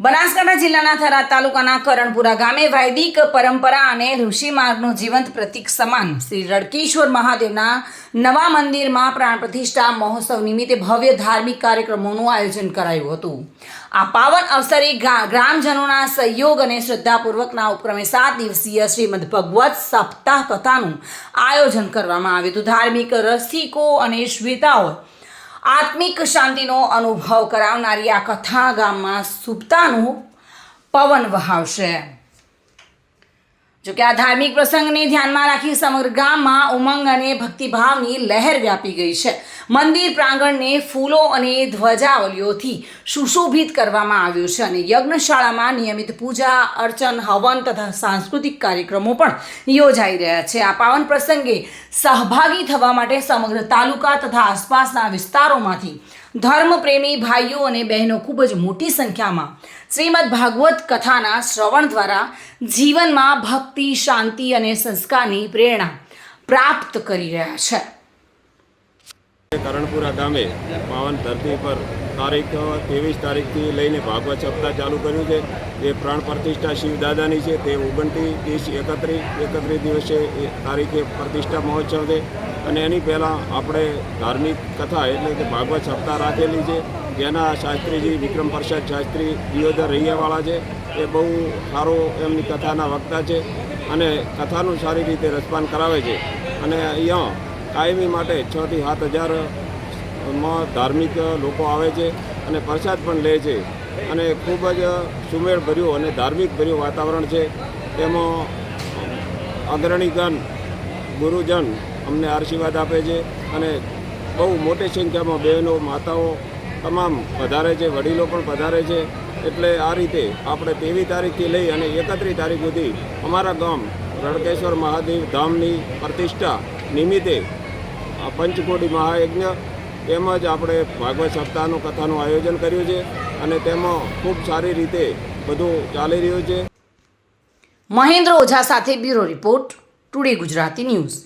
બનાસકાંઠા જિલ્લાના થરાદ તાલુકાના કરણપુરા ગામે વૈદિક પરંપરા અને ઋષિ માર્ગનું જીવંત પ્રતીક સમાન શ્રી રડકેશ્વર મહાદેવના નવા મંદિરમાં પ્રાણ પ્રતિષ્ઠા મહોત્સવ નિમિત્તે ભવ્ય ધાર્મિક કાર્યક્રમોનું આયોજન કરાયું હતું. આ પાવન અવસરે ગ્રામજનોના સહયોગ અને શ્રદ્ધાપૂર્વકના ઉપક્રમે સાત દિવસીય શ્રીમદ ભગવત સપ્તાહ કથાનું આયોજન કરવામાં આવ્યું હતું. ધાર્મિક રસિકો અને શ્વેતાઓ આત્મિક શાંતિનો અનુભવ કરાવનારી આ કથા ગામમાં સુપ્તાનું પવન વહાવશે. જોકે આ ધાર્મિક પ્રસંગને ધ્યાનમાં રાખી સમગ્ર ગામમાં ઉમંગ અને ભક્તિભાવની લહેર વ્યાપી ગઈ છે. મંદિર પ્રાંગણને ફૂલો અને ધ્વજાવલીઓથી સુશોભિત કરવામાં આવ્યું છે અને યજ્ઞશાળામાં નિયમિત પૂજા, અર્ચન, હવન તથા સાંસ્કૃતિક કાર્યક્રમો પણ યોજાઈ રહ્યા છે. આ પાવન પ્રસંગે સહભાગી થવા માટે સમગ્ર તાલુકા તથા આસપાસના વિસ્તારોમાંથી ધર્મપ્રેમી ભાઈઓ અને બહેનો ખૂબ જ મોટી સંખ્યામાં શ્રીમદ ભાગવત કથાના શ્રવણ દ્વારા જીવનમાં ભક્તિ, શાંતિ અને સંસ્કારની પ્રેરણા પ્રાપ્ત કરી રહ્યા છે. કરણપુરા ગામે પાવન ધરતી પર તારીખ, ત્રેવીસ તારીખથી લઈને ભાગવત સપ્તાહ ચાલુ કર્યું છે. જે પ્રાણ પ્રતિષ્ઠા શિવદાદાની છે, તે ઓગણત્રીસ, ત્રીસ, એકત્રીસ એકત્રીસ દિવસે તારીખે પ્રતિષ્ઠા મહોત્સવ છે. અને એની પહેલાં આપણે ધાર્મિક કથા એટલે કે ભાગવત સપ્તાહ રાખેલી છે. જેના શાસ્ત્રીજી વિક્રમ પ્રસાદ શાસ્ત્રી, દિયોદર રૈયાવાળા છે. એ બહુ સારો એમની કથાના વક્તા છે અને કથાનું સારી રીતે રસપાન કરાવે છે. અને અહીંયા કાયમી માટે છથી સાત હજારમાં ધાર્મિક લોકો આવે છે અને પ્રસાદ પણ લે છે. અને ખૂબ જ સુમેળ ભર્યું અને ધાર્મિક ભર્યું વાતાવરણ છે. તેમાં અગ્રણીગણ, ગુરુજન અમને આશીર્વાદ આપે છે અને બહુ મોટી સંખ્યામાં બહેનો, માતાઓ તમામ વધારે છે, વડીલો પણ વધારે છે, એટલે આ રીતે આપણે તેવી તારીખથી લઈ અને એકત્રીસ તારીખ સુધી અમારા ગામ રડકેશ્વર મહાદેવ ધામની પ્રતિષ્ઠા નિમિત્તે પંચકોટી મહાયજ્ઞ તેમજ આપણે ભાગવત સપ્તાહનું કથાનું આયોજન કર્યું છે અને તેમાં ખૂબ સારી રીતે બધું ચાલી રહ્યું છે. મહેન્દ્ર ઓઝા સાથે bureau report, today Gujarati news.